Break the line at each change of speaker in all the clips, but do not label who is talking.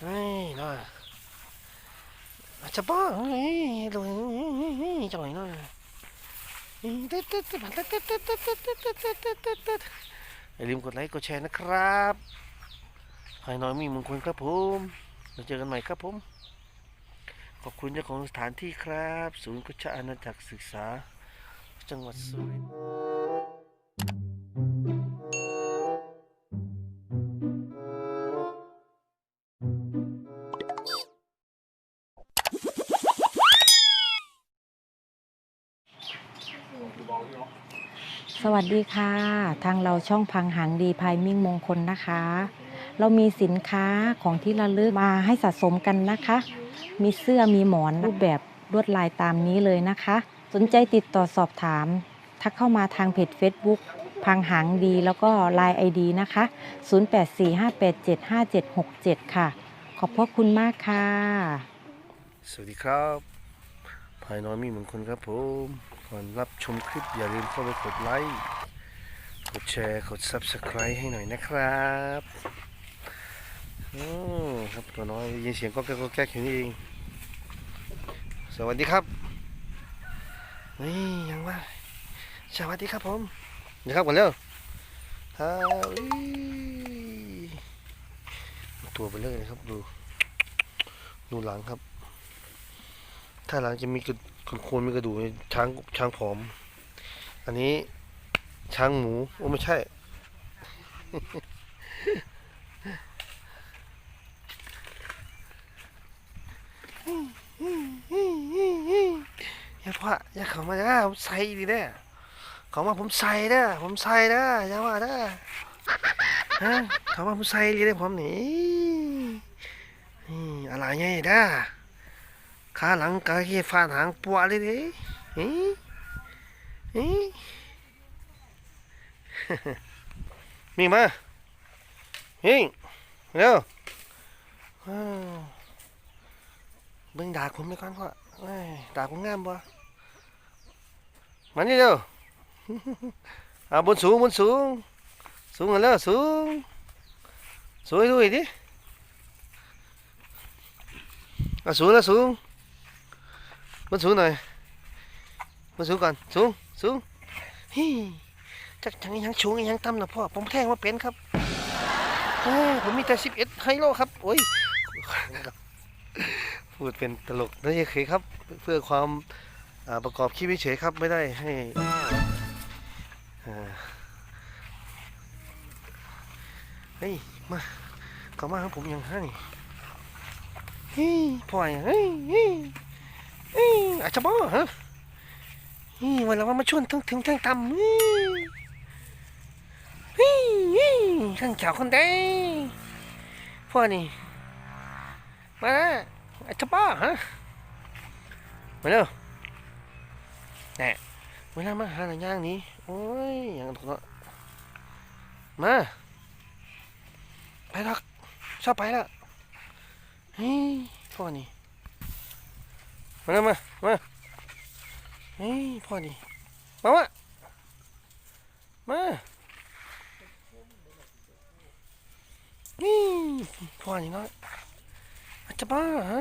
เฮ้ยน่าอาจจะบ้าเฮ้ยดูจังหน่อยน่าตึ๊ดตึ๊ดตึ๊ดตึ๊ดตึ๊ดตึ๊ดตึ๊ดตึ๊ดตึ๊ดตึ๊ดตึ๊ดตึ๊ดตึ๊ดอย่าลืมกดไลค์กดแชร์นะครับให้น้อยมีมงคลครับผมเราเจอกันใหม่ครับผม ขอบคุณเจ้าของสถานที่ครับ ศูนย์กุชอาณาจักรศึกษา จังหวัดสุรินทร์
สวัสดีค่ะ ทางเราช่องพังหางดีภายมิ่งมงคลนะคะ เรามีสินค้าของที่ระลึกมาให้สะสมกันนะคะ มีเสื้อมีหมอนรูปแบบลวดลายตามนี้เลยนะคะ สนใจติดต่อสอบถาม ทักเข้ามาทางเพจ Facebook พังหางดีแล้วก็ Line ID นะคะ 0845875767 ค่ะ ขอบพระคุณมากค่ะ
สวัสดีครับ ภายน้อยมีมงคลครับผม ก่อนรับชมคลิปอย่าลืมเข้าไปกดไลค์ กดแชร์ กด Subscribe ให้หน่อยนะครับอืมครับตัวน้อยยินเสียงก็แก๊กก็แก๊กอยู่นี่เอง สวัสดีครับ นี่ยังว่า สวัสดีครับผมเดี๋ยวครับก่อนเร็วครับอี๋ตัวไปเลยนะครับดู ดูหลังครับ ถ้าหลังจะมีกระโคนมีกระดูกช้างช้างผอม อันนี้ช้างหมูโอ้ไม่ใช่ อย่าพ่ออย่าเขามานะผมใส่ดีเด้อเขามาผมใส่เด้ผมใส่เด้อย่าว่าเด้อฮะเขามาผมใส่ดีเด้ผมนี่นี่อะไรไงเด้ ขาหลังกะเฮียฟาดหางปัวเลยดิเฮ้ยเฮ้ยมีมาเฮ้ยเร็วเบิ่งดากผมไปก่อนพ่อเอ้ยดากผมงามบ่มานี่เร็วเอาบนสูงบนสูง สูงกันแล้วสูงสวยด้วยดิเอาสูงแล้วสูง บนสูงหน่อยบนสูงก่อนสูงสูงฮิจักจังยังสูงยังต่ำนะพ่อผมแทงว่าเป็นครับผมมีแต่สิบเอ็ดไฮโลครับโอ้ยพูดเป็นตลกนะเยเคยครับ เพื่อความอประกอบคลิปเฉยครับไม่ได้ให้เฮ้ยมาเข้ามาครับผมยังให้เฮ้ยพ่อยเฮ้ยเฮ้ย อาจจะบ้าฮะนี่วันละวันมาชวนทั้งถึงทั้งต่ำนี่เฮ้ยเฮ้ยทั้งเจ้าคนใดพ่อนี่มาล้วอาจจะบ้าฮะมาเร็วแน่เวลามาหาหนังย่างนี้โอ้ยอย่างนั้นเนาะมาไปหรอกชอบไปล้วเฮ้ยพ่อนี่ มาแล้วมามาเฮ้ยพ่อนี่มาวะมานี่พ่อนี่เนาะอาจจะบ้าฮะ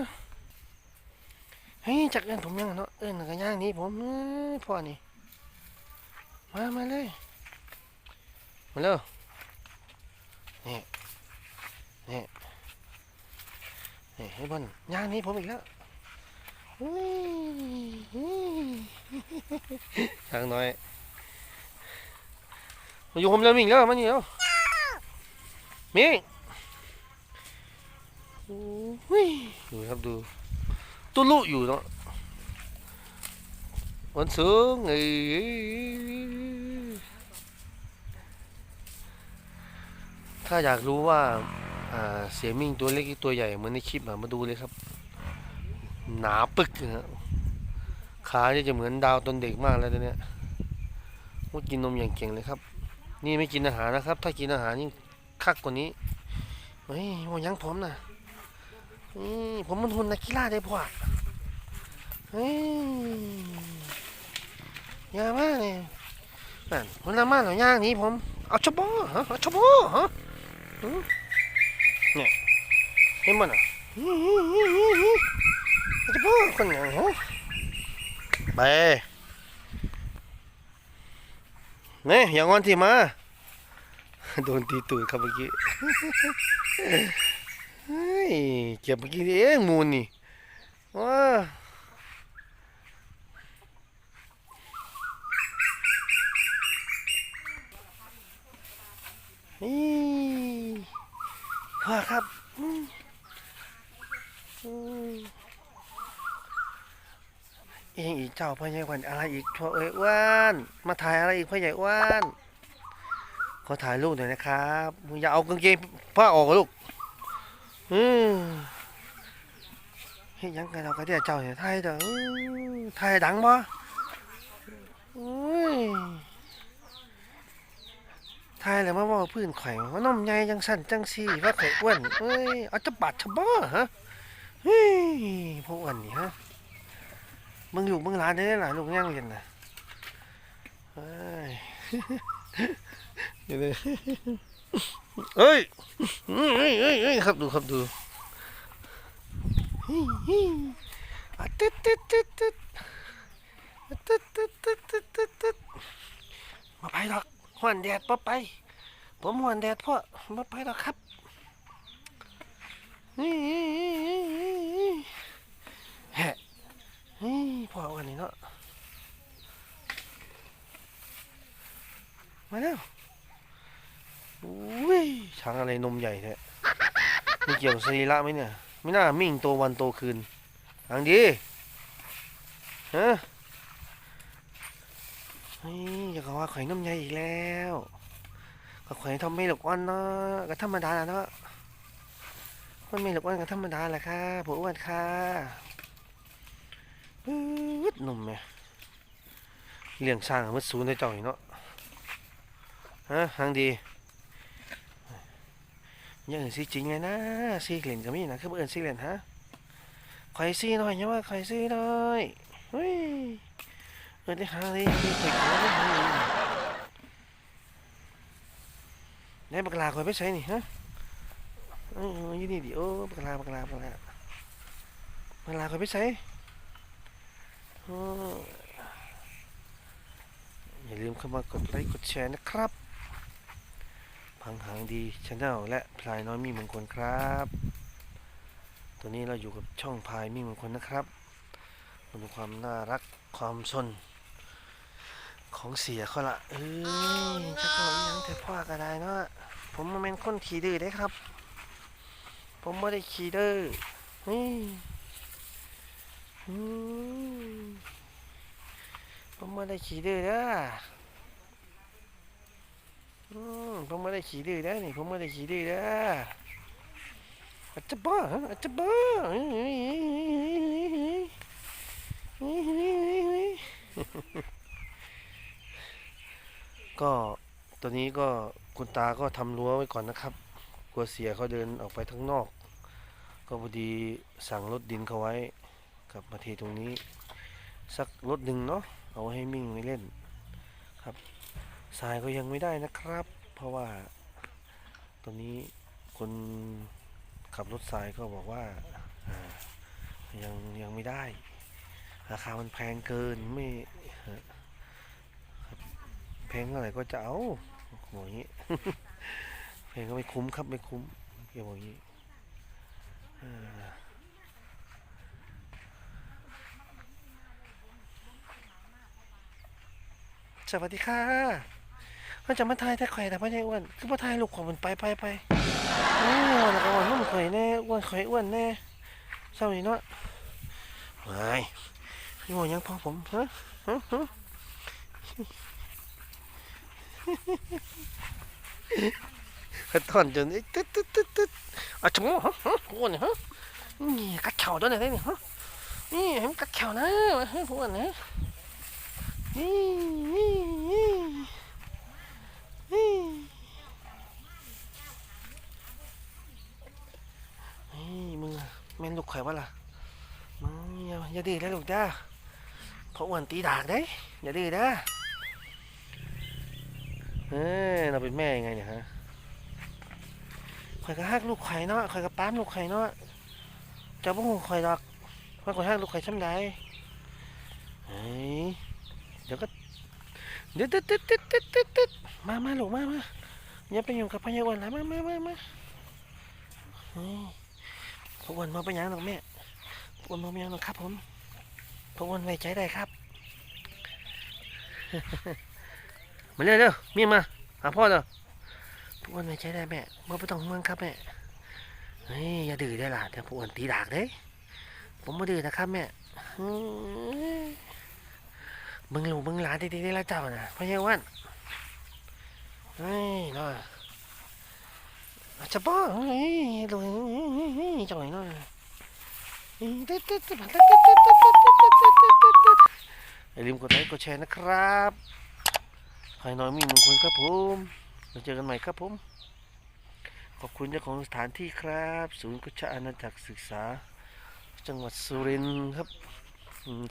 เฮ้ยจักเอินผมยังเนาะเอินกันย่างนี้ผมพ่อนี่มา มาเลย มาเร็วนี่นี่นี่ให้บอลย่างนี้ผมอีกแล้ว ทางน้อยมาอยู่ผมแล้วมิงแล้วมานี่แล้วมิงโอ้ยดูครับดูตัวลุอยู่เนาะวันสูงเอ้ยถ้าอยากรู้ว่าอ่าเสียมิงตัวเล็กตัวใหญ่เหมือนในคลิปอะมาดูเลยครับ หนาปึกนะขาเนี่ยจะเหมือนดาวตนเด็กมากแล้วตัวเนี้ยมุดกินนมอย่างเก่งเลยครับ นี่ไม่กินอาหารนะครับ ถ้ากินอาหารยิ่งคักกว่านี้เฮ้ยโมยังผมนะนี่ผมมันหุ่นนักกีฬาได้พอเฮ้ยยามาเนี่ยนั่นคนละมาหน่อยย่างนี้ผม เอาชะบอฮะเอาชะบอฮะเนี่ยเห็นมันอะ จะพ่อคนไหนฮะไปนี่ยอย่างวันที่มา โดนตีตูดครับเมื่อกี้เฮ้ยเก็บเมื่อกี้เองมูนี่ว้านี่พ่อครับ อืม ยังอีกเจ้าพ่อใหญ่อ้วันอะไรอีกพ่อเอ้ยอ้วนมาถ่ายอะไรอีกพ่อใหญ่อ้วนขอถ่ายรูปหน่อยนะครับอย่าเอากางเกงผ้าออกลูกอืมเฮ็ดหยังกันเราก็เดี๋ยวเจ้าเนี่ยไทยเด้ออื้อไทยดังบ่อุ้ยไทยแล้วมาว่าพื้นข่อยว่านมใหญ่จังสั่นจังซี่ว่าข่อยอ้วนเอ้ยเอาจะบาดจะบ่ฮะเฮ้ยพวกอ้วนนี่ฮะ มึงอยู่มึงหลานได้หลานลูกยังเรียนนะเฮ้ยเฮ้ยเฮ้ยเฮ้ยครับดูครับดูฮิฮิอะตึ๊ดตึ๊ดตึ๊ดตึ๊ดตึ๊ดตึ๊ดตึ๊ดตึ๊ดตึ๊ดตึ๊ดมาไปหรอกหวนแดดมาไป ผมหวนแดดพ่อมาไปหรอกครับนี่แฮะนี่พ่อวันนี้เนาะ มาแล้วอุ้ยช้างอะไรนมใหญ่แท้ไม่เกี่ยวกับสรีระไหมเนี่ย ไม่น่ามิ่งโตวันโตคืนทางดีฮะเฮ้ยอย่ากว่าข่อยนมใหญ่อีกแล้วก็ข่อยทำไม่หลกอ้วนเนาะก็ธรรมดาเนาะคนไม่หลกอ้วนก็ธรรมดาแหละค่ะผัวอ้วนค่ะปื๊ดนมแม่เลี้ยงช้างมันสูงได้จ้าอีกเนาะ ฮะทางดียังอื่นสิจริงเลยนะซีเกล่นก็มีนะคือบ่เอื่นซีเกล่นฮะคอยซีหน่อยยังว่าคอยซีหน่อยเฮ้ยเออได้หาเลยมีคอยขอได้หาเลยได้บักลาคอยไปใช้นี่ฮะเออยี่นี่ดิโอ้บักลาบักลาบักลาบักลาคอยไปใช้โอ้อย่าลืมเข้ามากดไลค์กดแชร์นะครับังหางดีชาแนลและพลายน้อยมีมงคลครับ ตัวนี้เราอยู่กับช่องพลายมีมงคลนะครับมาดูความน่ารักความสนของเสียเขาละเอ้ยจะก็อีหยังแต่พ่อก็ได้เนาะผมมาเป็นคนขี่ดื้อได้ครับ ผมไม่ได้ขี่ดื้อนี่ผมไม่ได้ขี่ดื้อเด้อ อืมผมไม่ได้ขี่ดื้อนะนี่ผมไม่ได้ขี่ดื้อนะอาจจะบ้าฮะอาจจะบ้าก็ตัวนี้ก็คุณตาก็ทำรั้วไว้ก่อนนะครับกลัวเสียเขาเดินออกไปข้งนอก ก็พอดีสั่งรถดินเขาไว้กับมาเทตรงนี้ สักรถหนึ่งเนาะเอาไว้ให้มิ่งไว้เล่นครับ ทรายก็ยังไม่ได้นะครับ เพราะว่าตอนนี้คนขับรถทรายก็บอกว่ายังยังไม่ได้ ราคามันแพงเกินไม่แพงเท่าไหร่ก็จะเอาบอกอย่างนี้แพงก็ไม่คุ้มครับไม่คุ้มเกี่ยวบอกอย่างนี้สวัสดีค่ะ เขาจะมาทายแต่ข่อยแต่พ่อใหญ่อ้วนคือพ่อทายลูกของมันไปไปไปโอ้ยแล้วก็อ้วนมันข่อยแน่อ้วนข่อยอ้วนแน่เศร้านี่เนาะไม่พี่โมยังพอผมฮะฮะฮะกระท่อนจนตึ๊ดตึ๊ดตึ๊ดตึ๊ดอะจมูกฮะฮะอ้วนฮะนี่กัดเข่าด้วยนะเนี่ยฮะนี่ให้มันกัดเข่านะให้พวกอ้วนนะนี่นี่นี่นี่นี่มึงอะแม่ นลูกข่อยวะล่ะมึงอย่าอย่าดื้อนะลูกจ้าเพราะอ้วนตีดากเด้ยอย่าดื้อนะเอ้เราเป็นแม่ยังไงเนี่ยฮะข่อยก็ฮักลูกข่อยเนาะข่อยก็ป้ามลูกข่อยเนาะจ้าบ่ฮู้ข่อยดอกว่าข่อยฮักลูกข่อยช่ำใดเฮ้ยเดี๋ยวก็เดี๋ยวตึ๊ดตึ๊ดตึ๊ดตึ๊ดตึ๊ดตึ๊ดมามาลูกมามาอย่าไปยุ่งกับพญาอ้วนนะมามามามาเฮ้ย พวกอ้วนมาไปยังหรอกแม่พวกอ้วนมาไปยังหรอกครับ ผมพวกอ้วนไว้ใจได้ครับ มาเร็วเร็วมีมาหาพ่อเด้อพวกอ้วนไว้ใจได้แม่บ่ไม่ต้องห่วงครับแม่เฮ้ยอย่าดื้อได้อล่ะเดี๋ยวพวกอ้วนตีดากเด้ผมไม่ดื้อนะครับแม่อืมมึงลูกมึงหลานดีๆได้ละเจ้าน่ะพญาอ้วนเฮ้ยเนาะอา จะบ้าเลยจ่อยหน่อยอย่าลืมกดไลค์กดแชร์นะครับใครน้อยมีหนึ่งคนครับผมเราเจอกันใหม่ครับผม ขอบคุณเจ้าของสถานที่ครับ ศูนย์กุชอาณาจักรศึกษา จังหวัดสุรินทร์ครับ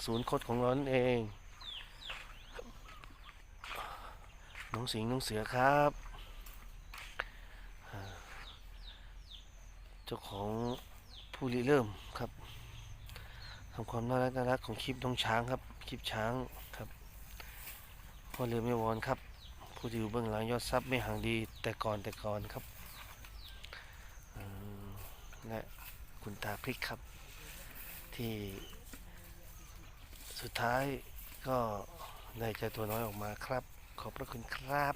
ศูนย์โคตรของร้อนเอง น้องสิงห์น้องเสือครับ จ้าของผู้ริเริ่มครับทำความน่ารักน่ารักของคลิปน้องช้างครับ คลิปช้างครับพ่อเรือไม่วอนครับ ผู้ที่อยู่เบื้องหลังยอดซับไม่ห่างดีแต่ก่อนแต่ก่อนครับและคุณตาพริกครับ ที่สุดท้ายก็ได้เจตัวน้อยออกมาครับ ขอบพระคุณครับ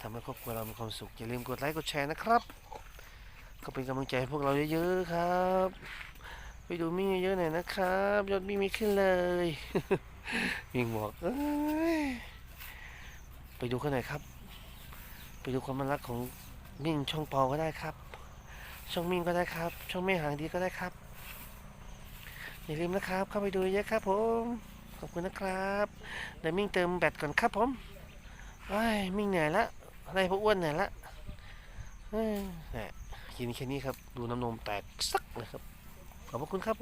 ทำให้ครอบครัวเรามีความสุข อย่าลืมกดไลค์กดแชร์นะครับ ก็เป็นกำลังใจให้พวกเราเยอะๆครับ ไปดูมิ่งเยอะๆหน่อยนะครับ ยอดมิ่งมีขึ้นเลยมิ่งบอกอไปดูกันหน่อยครับ ไปดูความรักของมิ่งช่องเปาก็ได้ครับ ช่องมิ่งก็ได้ครับ ช่องแม่หางดีก็ได้ครับอย่าลืมนะครับ เข้าไปดูเยอะครับผม ขอบคุณนะครับเดี๋ยวมิ่งเติมแบตก่อนครับผมไอ้มิ่งเหนื่อยละอะไรพวกอ้วนเหนื่อยละเอ้ย กินแค่นี้ครับ ดูน้ำนมแตกสักนะครับ ขอบพระคุณครับ